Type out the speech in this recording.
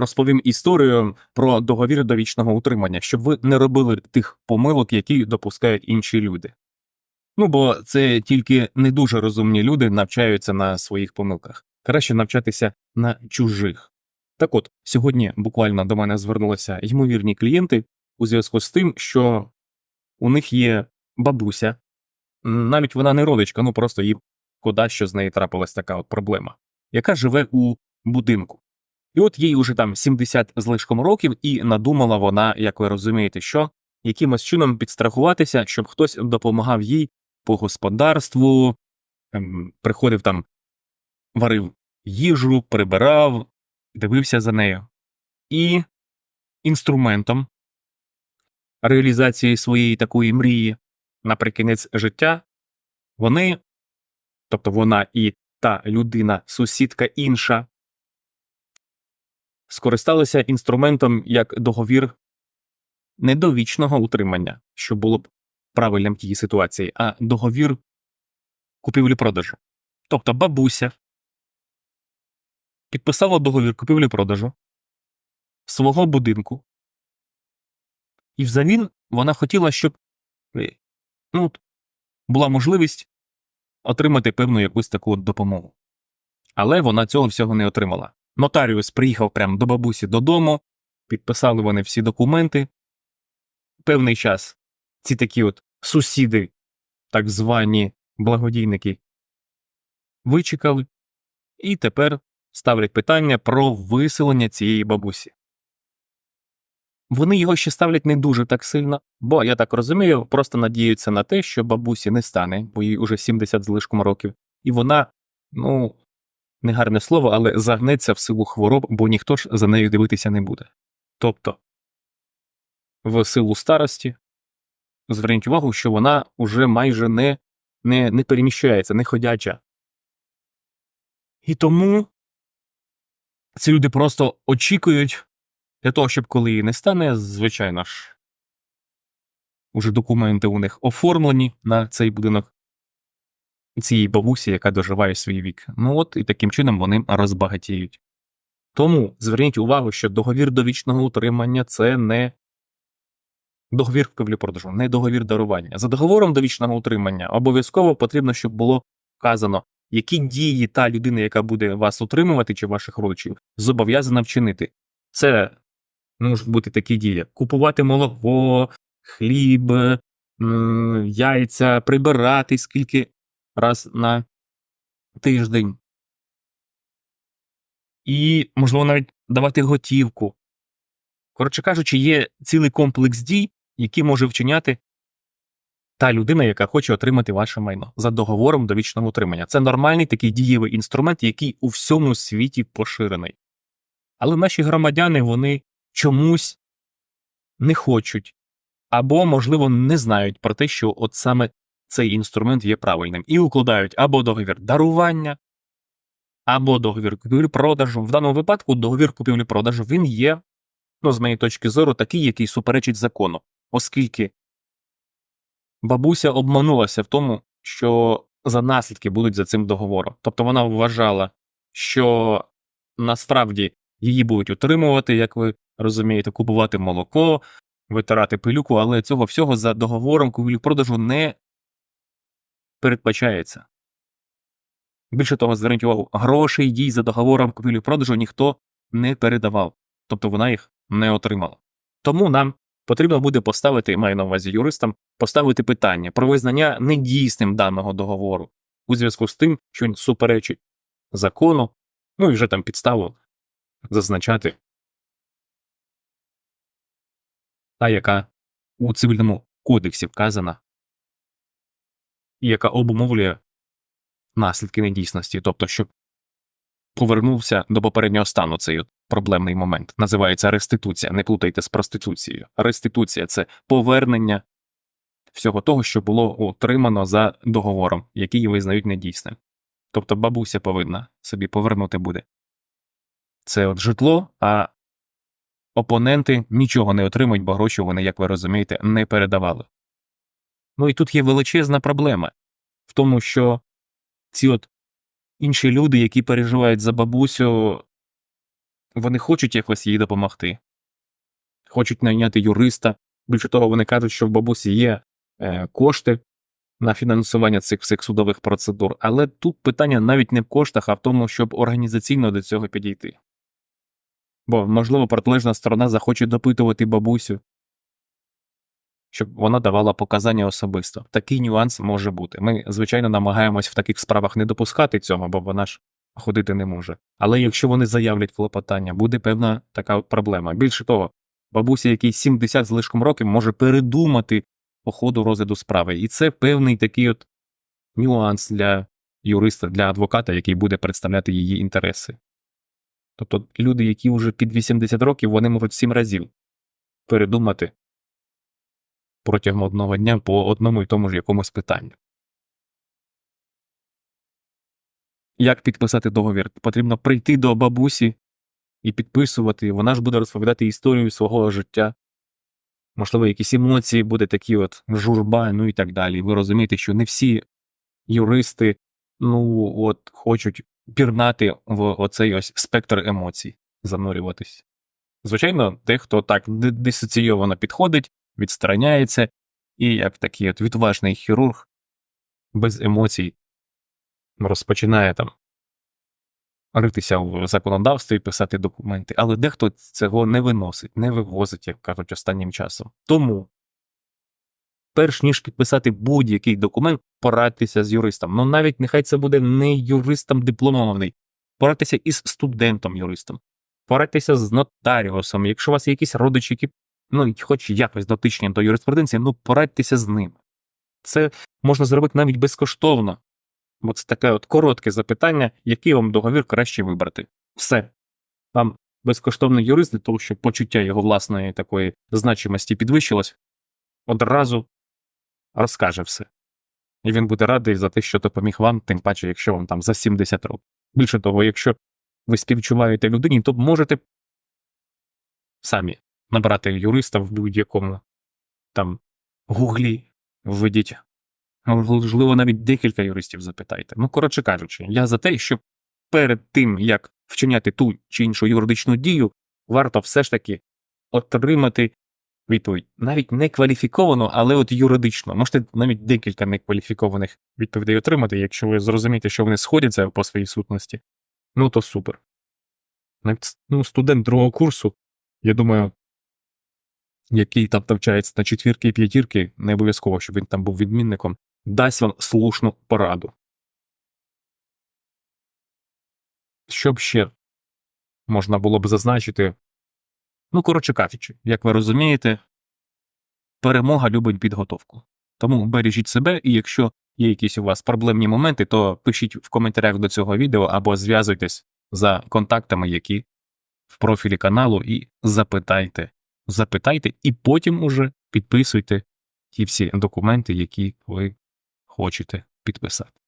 розповім історію про договір довічного утримання, щоб ви не робили тих помилок, які допускають інші люди. Ну бо це тільки не дуже розумні люди навчаються на своїх помилках. Краще навчатися на чужих. Так от, сьогодні буквально до мене звернулися ймовірні клієнти у зв'язку з тим, що у них є бабуся, навіть вона не родичка, ну просто їй кода, що з нею трапилась така от проблема, яка живе у будинку. І от їй уже там 70 з лишком років, і надумала вона, як ви розумієте, що якимось чином підстрахуватися, щоб хтось допомагав їй по господарству, ем, приходив там, варив їжу, прибирав, дивився за нею. І інструментом реалізації своєї такої мрії наприкінець життя вони, тобто вона і та людина, сусідка інша, скористалися інструментом як договір не довічного утримання, що було б правильним в тій ситуації, а договір купівлі-продажу. Тобто бабуся підписала договір купівлі-продажу свого будинку, і взамін вона хотіла, щоб е, ну, була можливість отримати певну якусь таку допомогу. Але вона цього всього не отримала. Нотаріус приїхав прямо до бабусі додому, підписали вони всі документи. Певний час ці такі от сусіди, так звані благодійники, вичекали, і тепер ставлять питання про виселення цієї бабусі. Вони його ще ставлять не дуже так сильно, бо, я так розумію, просто надіються на те, що бабусі не стане, бо їй уже 70 з лишком років, і вона, ну, негарне слово, але загнеться в силу хвороб, бо ніхто ж за нею дивитися не буде. Тобто, в силу старості, зверніть увагу, що вона уже майже не, не, не переміщається, не ходяча. І тому ці люди просто очікують для того, щоб коли її не стане, звичайно ж, уже документи у них оформлені на цей будинок цієї бабусі, яка доживає свій вік. Ну от і таким чином вони розбагатіють. Тому зверніть увагу, що договір довічного утримання це не договір купівлі-продажу, не договір дарування. За договором довічного утримання обов'язково потрібно, щоб було вказано, які дії та людина, яка буде вас утримувати, чи ваших родичів, зобов'язана вчинити. Це можуть бути такі дії: купувати молоко, хліб, яйця, прибирати скільки раз на тиждень. І, можливо, навіть давати готівку. Коротше кажучи, є цілий комплекс дій, які може вчиняти та людина, яка хоче отримати ваше майно за договором довічного утримання. Це нормальний такий дієвий інструмент, який у всьому світі поширений. Але наші громадяни вони чомусь не хочуть або, можливо, не знають про те, що от саме цей інструмент є правильним, і укладають або договір дарування, або договір купівлі-продажу. В даному випадку договір купівлі-продажу він є, ну, з моєї точки зору, такий, який суперечить закону, оскільки бабуся обманулася в тому, що за наслідки будуть за цим договором. Тобто вона вважала, що насправді її будуть утримувати, як ви розумієте, купувати молоко, витирати пилюку, але цього всього за договором купівлі-продажу не передбачається. Більше того, зверніть увагу, грошей дій за договором купівлі-продажу ніхто не передавав, тобто вона їх не отримала. Тому нам потрібно буде поставити, маю на увазі юристам, поставити питання про визнання недійсним даного договору у зв'язку з тим, що він суперечить закону, ну і вже там підставу зазначати, та яка у цивільному кодексі вказана, яка обумовлює наслідки недійсності, тобто, щоб повернувся до попереднього стану цей проблемний момент. Називається реституція. Не плутайте з проституцією. Реституція це повернення всього того, що було отримано за договором, який визнають недійсним. Тобто бабуся повинна собі повернути буде. Це от житло, а опоненти нічого не отримують, бо гроші вони, як ви розумієте, не передавали. Ну і тут є величезна проблема в тому, що ці от інші люди, які переживають за бабусю, вони хочуть якось їй допомогти, хочуть найняти юриста. Більше того, вони кажуть, що в бабусі є е, кошти на фінансування цих всіх судових процедур. Але тут питання навіть не в коштах, а в тому, щоб організаційно до цього підійти. Бо, можливо, протилежна сторона захоче допитувати бабусю, щоб вона давала показання особисто. Такий нюанс може бути. Ми, звичайно, намагаємось в таких справах не допускати цього, бо вона ж ходити не може. Але якщо вони заявлять клопотання, буде певна така проблема. Більше того, бабуся, якій 70 з лишком років, може передумати по ходу розгляду справи. І це певний такий от нюанс для юриста, для адвоката, який буде представляти її інтереси. Тобто люди, які вже під 80 років, вони можуть сім разів передумати протягом одного дня по одному і тому ж якомусь питанню. Як підписати договір? Потрібно прийти до бабусі і підписувати. Вона ж буде розповідати історію свого життя. Можливо, якісь емоції буде такі от журба, ну і так далі. Ви розумієте, що не всі юристи ну от хочуть пірнати в оцей ось спектр емоцій, занурюватись. Звичайно, дехто так дисоційовано підходить, відстраняється, і як такий от відважний хірург без емоцій розпочинає там ритися в законодавстві, писати документи, але дехто цього не виносить, не вивозить, як кажуть, останнім часом. Тому, перш ніж підписати будь-який документ, порадьтеся з юристом. Ну навіть нехай це буде не юристом дипломований, порадьтеся із студентом-юристом, порадьтеся з нотаріусом. Якщо у вас є якісь родичі, які ну, хоч якось дотичні до юриспруденції, ну порадьтеся з ним. Це можна зробити навіть безкоштовно. Бо це таке от коротке запитання, який вам договір краще вибрати. Все. Вам безкоштовний юрист для того, щоб почуття його власної такої значимості підвищилось, одразу розкаже все. І він буде радий за те, що допоміг вам, тим паче, якщо вам там за 70 років. Більше того, якщо ви співчуваєте людині, то можете самі набрати юриста в будь-якому там гуглі, введіть можливо, навіть декілька юристів запитайте. Ну, коротше кажучи, я за те, щоб перед тим, як вчиняти ту чи іншу юридичну дію, варто все ж таки отримати відповідь. Навіть не кваліфіковану, але от юридично. Можете навіть декілька некваліфікованих відповідей отримати, якщо ви зрозумієте, що вони сходяться по своїй сутності. Ну, то супер. Навіть ну, студент другого курсу, я думаю, який там навчається на четвірки і п'ятірки, не обов'язково, щоб він там був відмінником, дасть вам слушну пораду. Що б ще можна було б зазначити? Ну, коротше кажучи, як ви розумієте, перемога любить підготовку. Тому бережіть себе, і якщо є якісь у вас проблемні моменти, то пишіть в коментарях до цього відео або зв'язуйтесь за контактами, які в профілі каналу, і запитайте. Запитайте, і потім уже підписуйте ті всі документи, які ви хочете підписати.